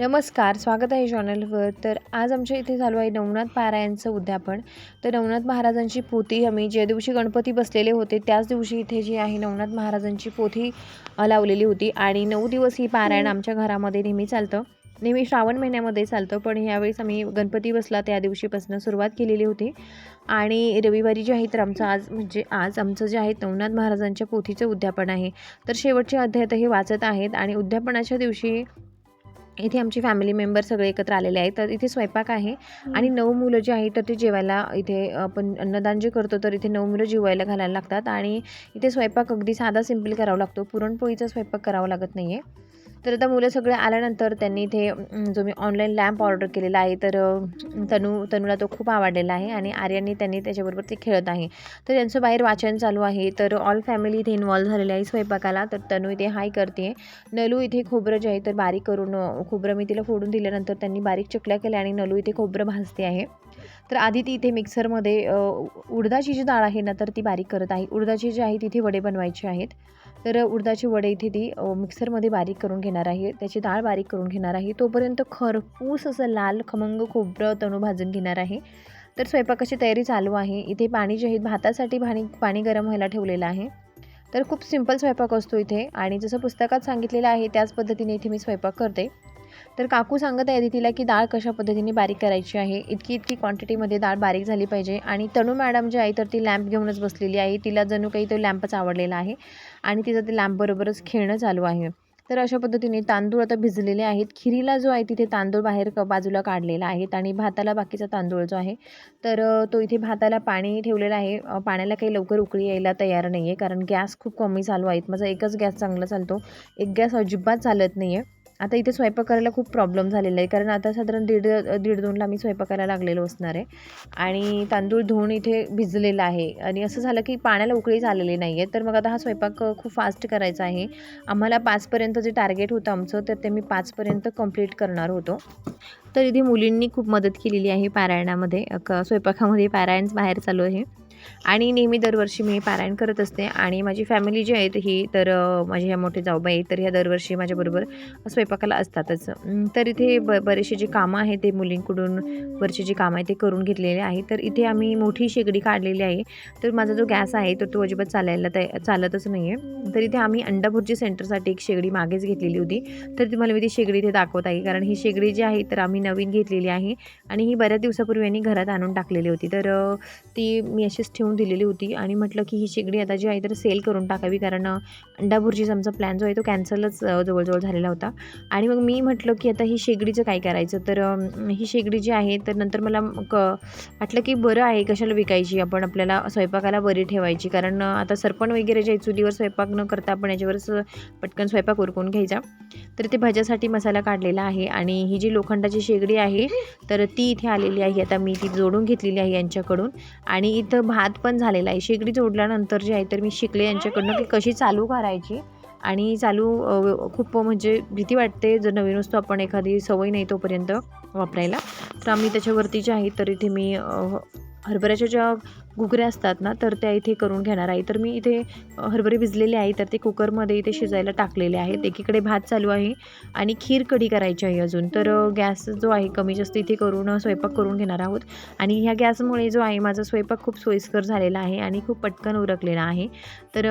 नमस्कार स्वागत आहे चॅनलवर. तर आज आमच्या इथे चालू आहे नवनाथ पारायणचं उद्यापन. तर नवनाथ महाराजांची पोथी आम्ही ज्या दिवशी गणपती बसलेले होते त्याच दिवशी इथे जी आहे नवनाथ महाराजांची पोथी लावलेली होती. आणि नऊ दिवस ही पारायण आमच्या घरामध्ये नेहमी चालतं. नेहमी श्रावण महिन्यामध्ये चालतं पण ह्यावेळेस आम्ही गणपती बसला त्या दिवशीपासून सुरुवात केलेली होती. आणि रविवारी जे आहे तर आमचं आज म्हणजे आज आमचं जे आहे नवनाथ महाराजांच्या पोथीचं उद्यापन आहे. तर शेवटचे अध्याय तर हे वाचत आहेत आणि उद्यापनाच्या दिवशी इथे आमची फॅमिली मेंबर सगळे एकत्र आलेले आहेत. तर इथे स्वयंपाक आहे आणि नऊ मुलं जी आहेत तर ते जेवायला इथे आपण अन्नदान जे करतो तर इथे नऊ मुलं जेवायला घालायला लागतात. आणि इथे स्वयंपाक अगदी साधा सिंपल करावा लागतो. पुरणपोळीचा स्वयंपाक करावा लागत नाही आहे तर आता मुलं सगळे आल्यानंतर त्यांनी इथे जो मी ऑनलाईन लॅम्प ऑर्डर केलेला आहे तर तनू तनूला तो खूप आवडलेला आहे आणि आर्याने त्यांनी त्याच्याबरोबर ते खेळत आहे. तर त्यांचं बाहेर वाचन चालू आहे तर ऑल फॅमिली इथे इन्वॉल्व्ह झालेली आहे स्वयंपाकाला. तर तनू इथे हाय करते. नलू इथे खोबरं जे आहे तर बारीक करून खोबरं मी तिला फोडून दिल्यानंतर त्यांनी बारीक चकल्या केल्या आणि नलू इथे खोबरं भाजते आहे. तर आधी ती इथे मिक्सरमध्ये उडदाची जी डाळ आहे ना तर ती बारीक करत आहे. उडदाची जी आहे तिथे वडे बनवायचे आहेत. तर उडदाची वडे इथे ती मिक्सरमध्ये बारीक करून घेणार आहे. त्याची डाळ बारीक करून घेणार आहे. तोपर्यंत खरपूस असं लाल खमंग खोबरं तणू भाजून घेणार आहे. तर स्वयंपाकाची तयारी चालू आहे. इथे पाणी जे आहे भातासाठी पाणी पाणी गरम व्हायला ठेवलेलं आहे. तर खूप सिंपल स्वयंपाक असतो इथे. आणि जसं पुस्तकात सांगितलेलं आहे त्याच पद्धतीने इथे मी स्वयंपाक करते. तर काकू सांगत आहे तिला की डाळ कशा पद्धतीने बारीक करायची आहे? इतकी इतकी क्वांटिटीमध्ये डाळ बारीक झाली पाहिजे. आणि तनू मॅडम जी आहे तर ती लॅम्प घेऊनच बसलेली आहे. तिला जणू काही तो लॅम्पच आवडलेला आहे. आणि तिचं ते लॅम्पबरोबरच खेळणं चालू आहे. तर अशा पद्धतीने तांदूळ आता भिजलेले आहेत. खिरीला जो आहे तिथे तांदूळ बाहेर क बाजूला काढलेला आहेत आणि भाताला बाकीचा तांदूळ जो आहे तर तो इथे भाताला पाणी ठेवलेला आहे. पाण्याला काही लवकर उकळी यायला तयार नाही आहे कारण गॅस खूप कमी चालू आहेत. माझा एकच गॅस चांगला चालतो. एक गॅस अजिबात चालत नाही आहे आता इथे स्वयंपाक करायला खूप प्रॉब्लेम झालेला आहे. कारण आता साधारण दीड दीड दोनला मी स्वयंपाकाला लागलेलो असणार आहे. आणि तांदूळ धुवून इथे भिजलेला आहे. आणि असं झालं की पाण्याला उकळी झालेली नाही आहे तर मग आता हा स्वयंपाक खूप फास्ट करायचा आहे. आम्हाला पाचपर्यंत जे टार्गेट होतं आमचं तर ते मी पाचपर्यंत कंप्लीट करणार होतो. तर इथे मुलींनी खूप मदत केलेली आहे पारायणामध्ये. क स्वयंपाकामध्ये पारायण बाहेर चालू आहे. आणि नेहमी दरवर्षी मी पारायण करत असते. आणि माझी फॅमिली जी आहे ही तर माझे माझी ह्या मोठे जाऊबाई तर ह्या दरवर्षी माझ्याबरोबर स्वयंपाकाला असतातच. तर इथे ब बरेचसे जे कामं आहेत ते मुलींकडून वरचे जी कामं आहे ते करून घेतलेले आहे. तर इथे आम्ही मोठी शेगडी काढलेली आहे. तर माझा जो गॅस आहे तर तो अजिबात चालायला तया चालतच नाही आहे तर इथे आम्ही अंडाभुर्जी सेंटरसाठी एक शेगडी मागेच घेतलेली होती. तर तुम्हाला मी ती शेगडी इथे दाखवत आहे कारण ही शेगडी जी आहे तर आम्ही नवीन घेतलेली आहे. आणि ही बऱ्याच दिवसापूर्वी यांनी घरात आणून टाकलेली होती. तर ती मी ठेवून दिलेली होती आणि म्हटलं की ही शेगडी आता जी आहे तर सेल करून टाकावी कारण अ, अंडाभुर्जीचा आमचा प्लॅन जो आहे तो कॅन्सलच जवळजवळ झालेला होता. आणि मग मी म्हटलं की आता ही शेगडीचं काय करायचं? तर ही शेगडी जी आहे तर नंतर मला क वाटलं की बरं आहे कशाला विकायची? आपण आपल्याला स्वयंपाकाला बरी ठेवायची. कारण आता सरपण वगैरे जे चुलीवर स्वयंपाक न करता आपण याच्यावरच पटकन स्वयंपाक उरकून घ्यायचा. तर ते भाज्यासाठी मसाला काढलेला आहे आणि ही जी लोखंडाची शेगडी आहे तर ती इथे आलेली आहे. आता मी ती जोडून घेतलेली आहे यांच्याकडून. आणि इथं भा हात पण झालेला आहे. शेगडी जोडल्यानंतर जे आहे तर मी शिकले यांच्याकडनं की कशी चालू करायची आणि चालू खूप म्हणजे भीती वाटते जर नवीन वस्तू आपण एखादी सवय नाही तोपर्यंत वापरायला. तर आम्ही त्याच्यावरती जे आहे तर इथे मी हरभऱ्याच्या ज्या घुगऱ्या असतात ना तर त्या इथे करून घेणार आहे तर मी इथे हरभरे भिजलेले आहे तर ते कुकरमध्ये इथे शिजायला टाकलेले आहेत. एकीकडे भात चालू आहे आणि खीर कढी करायची आहे अजून. तर गॅस जो आहे कमी जास्त इथे करून स्वयंपाक करून घेणार आहोत. आणि ह्या गॅसमुळे जो आहे माझा स्वयंपाक खूप सोयीस्कर झालेला आहे आणि खूप पटकन उरकलेला आहे. तर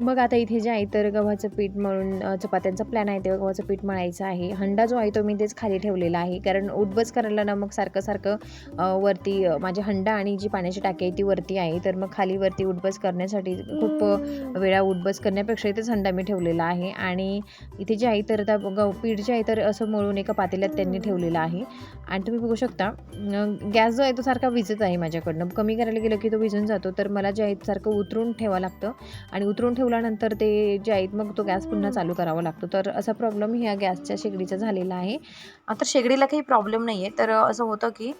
मग आता इथे जे आहे तर गव्हाचं पीठ मळून चपात्यांचा प्लॅन आहे तेव्हा गव्हाचं पीठ मळायचं आहे. हंडा जो आहे तो मी तेच खाली ठेवलेला आहे. कारण उठबस करायला ना मग सारखं सारखं वरती अ, माझी हंडा आणि जी पाण्याची टाकी आहे ती वरती आहे. तर मग खाली वरती उठबस करण्यासाठी खूप वेळा उठबस करण्यापेक्षा इथेच हंडा मी ठेवलेला आहे. आणि इथे जे आहे तर आता गव पीठ जे आहे तर असं मळून एका पातेल्यात त्यांनी ठेवलेलं आहे. आणि तुम्ही बघू शकता गॅस जो आहे तो सारखा विजत आहे माझ्याकडनं. कमी करायला गेलं की तो विजून जातो. तर मला जे आहे सारखं उतरून ठेवावं लागतं. आणि उतरून ठेव ठेवल्यानंतर ते जे आहेत मग तो गॅस पुन्हा चालू करावा लागतो. तर असा प्रॉब्लेम ह्या गॅसच्या शेगडीचा झालेला आहे. आता शेगडीला काही प्रॉब्लेम नाही आहे तर असं होतं की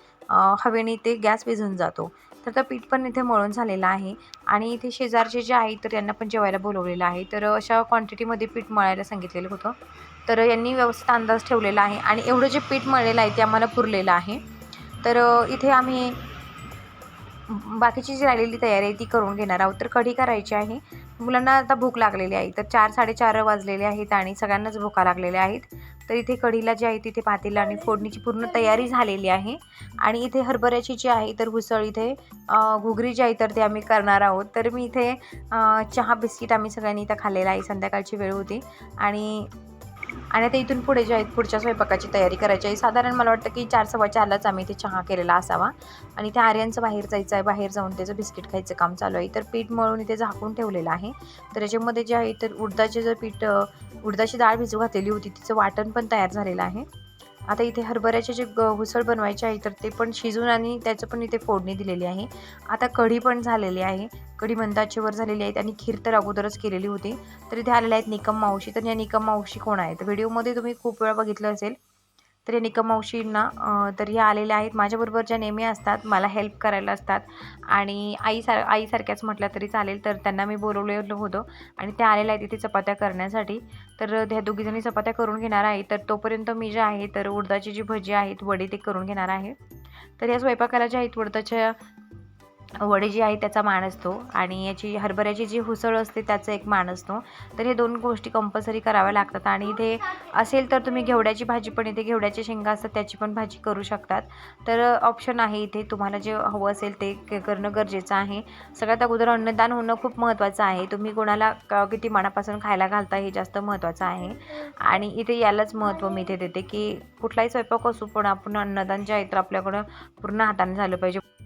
हवेने ते गॅस विझून जातो. तर त्या पीठ पण इथे मळून झालेलं आहे. आणि इथे शेजारचे जे आहेत तर यांना पण जेवायला बोलवलेलं आहे. तर अशा क्वांटिटीमध्ये पीठ मळायला सांगितलेलं होतं. तर यांनी व्यवस्थित अंदाज ठेवलेला आहे. आणि एवढं जे पीठ मळलेलं आहे ते आम्हाला पुरलेलं आहे. तर इथे आम्ही बाकीची जी राहिलेली तयारी आहे ती करून घेणार आहोत. तर कढी करायची आहे. मुलांना आता भूक लागलेली आहे. तर चार साडेचार वाजलेले आहेत आणि सगळ्यांनाच भुका लागलेल्या आहेत. तर इथे कढीला जे आहे तिथे पातेला आणि फोडणीची पूर्ण तयारी झालेली आहे. आणि इथे हरभऱ्याची जी आहे तर उसळ इथे घुगरी जी आहे तर ते आम्ही करणार आहोत. तर मी इथे चहा बिस्किट आम्ही सगळ्यांनी इथं खाल्लेलं आहे. संध्याकाळची वेळ होती. आणि आणि आता इथून पुढे जे आहेत पुढच्या स्वयंपाकाची तयारी करायची आहे साधारण मला वाटतं की चार सव्वा चारलाच आम्ही इथे चहा केलेला असावा. आणि त्या आर्यांचं बाहेर जायचं आहे बाहेर जाऊन त्याचं बिस्किट खायचं काम चालू आहे. तर पीठ मळून इथे झाकून ठेवलेलं आहे. तर याच्यामध्ये जे आहे तर उडदाचे जर पीठ उडदाची डाळ भिजू घातलेली होती तिचं वाटण पण तयार झालेलं आहे. आता इथे हरभऱ्याचे जे ग बनवायचे आहे तर ते पण शिजून आणि त्याचं पण इथे फोडणी दिलेली आहे. आता कढी पण झालेली आहे. कढी मंदाचेवर झालेली आहेत आणि खीर तर अगोदरच केलेली होती. तर इथे आलेल्या आहेत निकम मावशी. तर या निकम मावशी कोण आहेत? व्हिडिओमध्ये तुम्ही खूप वेळा बघितलं असेल. तरी निकम मावशींना तर ह्या आलेल्या आहेत. माझ्याबरोबर ज्या नेहमी असतात मला हेल्प करायला असतात. आणि आईसार आईसारख्याच म्हटलं तरी चालेल तर त्यांना मी बोलवलेलं होतं. आणि त्या आलेल्या आहेत इथे चपात्या करण्यासाठी. तर ह्या दोघीजणी चपात्या करून घेणार आहे. तर तोपर्यंत मी जे आहे तर उडदाची जी भजी आहेत वडी ते करून घेणार आहे. तर या स्वयंपाकाला जे आहेत उडदाच्या वडे जी आहे त्याचा मान असतो आणि याची हरभऱ्याची जी हुसळ असते त्याचा एक मान असतो. तर हे दोन गोष्टी कंपल्सरी कराव्या लागतात आणि इथे असेल तर तुम्ही घेवड्याची भाजी पण इथे घेवड्याचे शेंगा असतात त्याची पण भाजी करू शकतात. तर ऑप्शन आहे इथे तुम्हाला जे हवं असेल ते क- करणं गरजेचं आहे. सगळ्यात अगोदर अन्नदान होणं खूप महत्त्वाचं आहे. तुम्ही कोणाला किती मनापासून खायला घालता हे जास्त महत्त्वाचं आहे. आणि इथे यालाच महत्त्व मी इथे देते की कुठलाही स्वयंपाक असू पण आपण अन्नदान जे आहे तर आपल्याकडं पूर्ण हाताने झालं पाहिजे.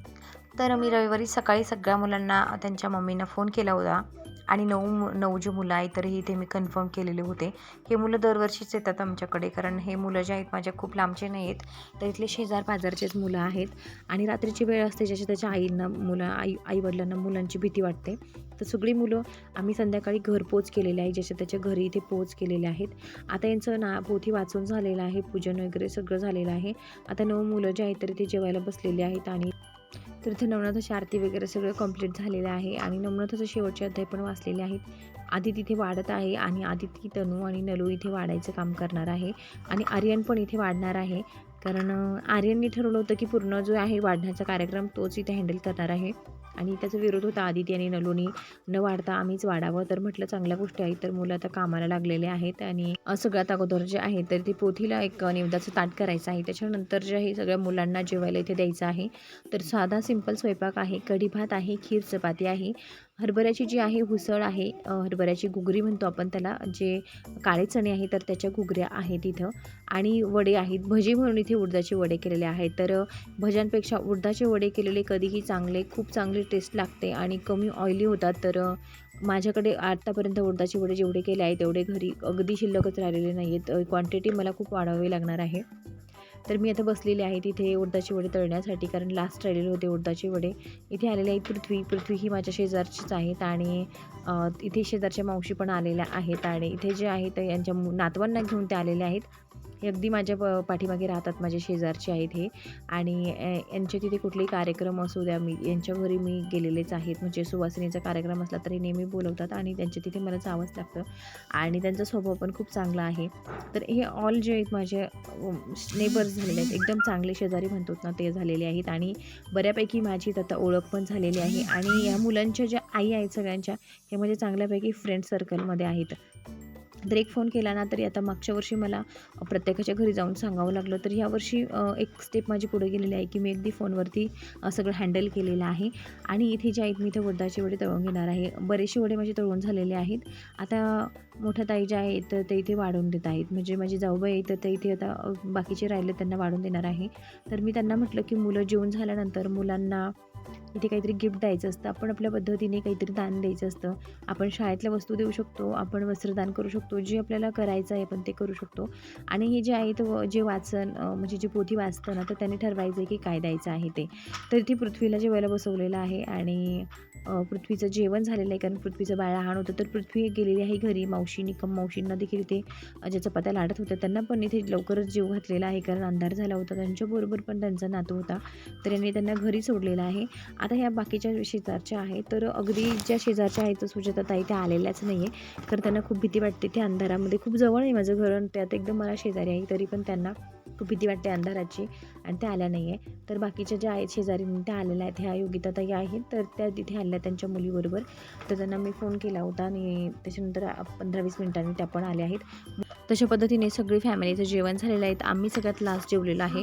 तर मी रविवारी सकाळी सगळ्या मुलांना त्यांच्या मम्मीनं फोन केला होता. आणि नऊ मु- नऊ जे मुलं आहेत तर इथे मी कन्फर्म केलेले होते. हे मुलं दरवर्षीच येतात आमच्याकडे कारण हे मुलं जे आहेत माझ्या खूप लांबचे नाही आहेत. तर इथले शेजार पाजारचेच मुलं आहेत. आणि रात्रीची वेळ असते ज्याची त्याच्या आईंना मुलं आई आईवडिलांना मुलांची भीती वाटते. तर सगळी मुलं आम्ही संध्याकाळी घरपोच केलेले आहे ज्याच्या त्याच्या घरी इथे पोच केलेले आहेत. आता यांचं ना पोथी वाचून झालेलं आहे पूजन वगैरे सगळं झालेलं आहे. आता नऊ मुलं जे आहेत तरी ते जेवायला बसलेले आहेत आणि तर इथे नवनाथाची आरती वगैरे सगळं कंप्लीट झालेलं आहे आणि नवनाथाचं शेवटचे अध्याय पण वाचलेले आहेत. आधी तिथे वाढत आहे आणि आदिती तनू आणि नलू इथे वाढायचं काम करणार आहे आणि आर्यन पण इथे वाढणार आहे. कारण आर्यननी आर्यनने ठरवलं होतं की पूर्ण जो आहे वाढण्याचा कार्यक्रम तोच इथे हँडल करणार आहे. आणि त्याचा विरोध होता आदिती आणि नलूनी न वाढता आम्हीच वाढावं. तर म्हटलं चांगल्या गोष्टी आहेत तर मुलं आता कामाला लागलेले आहेत आणि सगळ्यात अगोदर जे आहे तर ते पोथीला एक निवदाचं ताट करायचं आहे. त्याच्यानंतर जे आहे सगळ्या मुलांना जेवायला इथे द्यायचं आहे. तर साधा सिंपल स्वयंपाक आहे कढी भात आहे खीर चपाती आहे. हरभऱ्याची जी आहे हुसळ आहे हरभऱ्याची घुगरी म्हणतो आपण त्याला जे काळे चणे आहे तर त्याच्या घुगऱ्या आहेत इथं. आणि वडे आहेत भजी म्हणून इथे उडदाचे वडे केलेले आहेत. तर भज्यांपेक्षा उडदाचे वडे केलेले कधीही चांगले खूप चांगली टेस्ट लागते आणि कमी ऑइली होतात. तर माझ्याकडे आत्तापर्यंत उडदाचे वडे जेवढे केले आहेत तेवढे घरी अगदी शिल्लकच राहिलेले नाही आहेत क्वांटिटी मला खूप वाढवावी लागणार आहे. तर मी आता बसलेले आहे तिथे उडदाचे वडे तळण्यासाठी कारण लास्ट राहिलेले होते उडदाचे वडे. इथे आलेले आहेत पृथ्वी. पृथ्वी ही माझ्या शेजारचीच आहेत आणि इथे शेजारच्या मावशी पण आलेल्या आहेत आणि इथे जे आहेत ते यांच्या नातवांना घेऊन ते आलेले आहेत. हे अगदी माझ्या प- पाठीमागे राहतात माझे शेजारचे आहेत हे. आणि यांचे तिथे कुठलेही कार्यक्रम असू द्या मी यांच्या घरी मी गेलेलेच आहेत. म्हणजे सुवासिनीचा कार्यक्रम असला तरी नेहमी बोलवतात आणि त्यांच्या तिथे मला जावंच लागतं. आणि त्यांचा स्वभाव पण खूप चांगला आहे. तर हे ऑल जे आहेत माझे नेबर्स झालेले आहेत. एकदम चांगले शेजारी म्हणतो ना ते झालेले आहेत. आणि बऱ्यापैकी माझी आता ओळख पण झालेली आहे. आणि या मुलांच्या ज्या आई आहेत सगळ्यांच्या हे म्हणजे चांगल्यापैकी फ्रेंड सर्कलमध्ये आहेत. तर एक फोन केला ना तरी आता मागच्या वर्षी मला प्रत्येकाच्या घरी जाऊन सांगावं लागलं. तर यावर्षी एक स्टेप माझी पुढे गेलेली आहे की मी अगदी फोनवरती सगळं हँडल केलेलं आहे. आणि इथे जे आहेत मी इथे वडाचे वडे तळून घेणार आहे. बरेचसे वडे माझे तळून झालेले आहेत. आता मोठ्या ताई ज्या आहेत तर ते इथे वाढून देत आहेत. म्हणजे माझी जाऊबाई आहे तर ते इथे आता बाकीचे राहिले त्यांना वाढून देणार आहे. तर मी त्यांना म्हटलं की मुलं जेवून झाल्यानंतर मुलांना इथे काहीतरी गिफ्ट द्यायचं असतं. आपण आपल्या पद्धतीने काहीतरी दान द्यायचं असतं. आपण शाळेतल्या वस्तू देऊ शकतो आपण वस्त्रदान करू शकतो जे आपल्याला करायचं आहे आपण ते करू शकतो. आणि हे जे आहे तर जे वाचन म्हणजे जे पोथी वाचतं ना तर त्यांनी ठरवायचं आहे की काय द्यायचं आहे ते. तर इथे पृथ्वीला जेवायला बसवलेलं आहे आणि पृथ्वीचं जेवण झालेलं आहे कारण पृथ्वीचं बाळ लहान होतं तर पृथ्वी गेलेली आहे घरी मावशी निकम मावशींना देखील इथे अ, ज्या चपात्या लाटत होत्या त्यांना पण इथे लवकरच जीव घातलेला आहे कारण अंधार झाला होता. त्यांच्याबरोबर पण त्यांचा नातू होता. तर यांनी त्यांना घरी सोडलेलं आहे. आता ह्या बाकीच्या शेजारच्या आहेत तर अगदी ज्या शेजारच्या आहेत सुजाता ताई त्या आलेल्याच नाही आहे कारण त्यांना खूप भीती वाटते त्या अंधारामध्ये खूप जवळ आहे माझं घर आणि त्यात एकदम मला शेजारी आहे तरी पण त्यांना खूप भीती वाटते अंधाराची आणि त्या आल्या नाही आहे तर बाकीच्या ज्या आहेत शेजारी त्या आलेल्या आहेत. ह्या योगिता ताई आहेत. तर त्या तिथे आल्या त्यांच्या मुलीबरोबर. तर त्यांना मी फोन केला होता आणि त्याच्यानंतर पंधरा वीस मिनिटांनी त्या पण आल्या आहेत. तशा पद्धतीने सगळी फॅमिलीचं जेवण झालेलं आहे. आम्ही सगळ्यात लास्ट जेवलेलं आहे.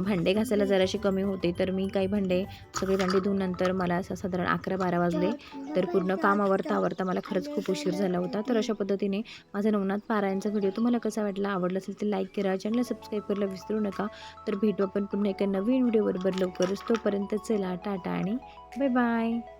भांडे घासायला जराशी कमी होते तर मी काही भांडे सगळे भांडे धुवून नंतर मला असं साधारण अकरा बारा वाजले. तर पूर्ण काम आवरता आवरता मला खरंच खूप उशीर झाला होता. तर अशा पद्धतीने माझा नवनाथ पारायणचा व्हिडिओ तुम्हाला कसा वाटला आवडला असेल तर लाईक करा. चॅनल सबस्क्राईब करायला विसरू नका. तर भेटू आपण पुन्हा एका नवीन व्हिडिओबरोबर लवकरच. तोपर्यंत चला टाटा आणि बाय बाय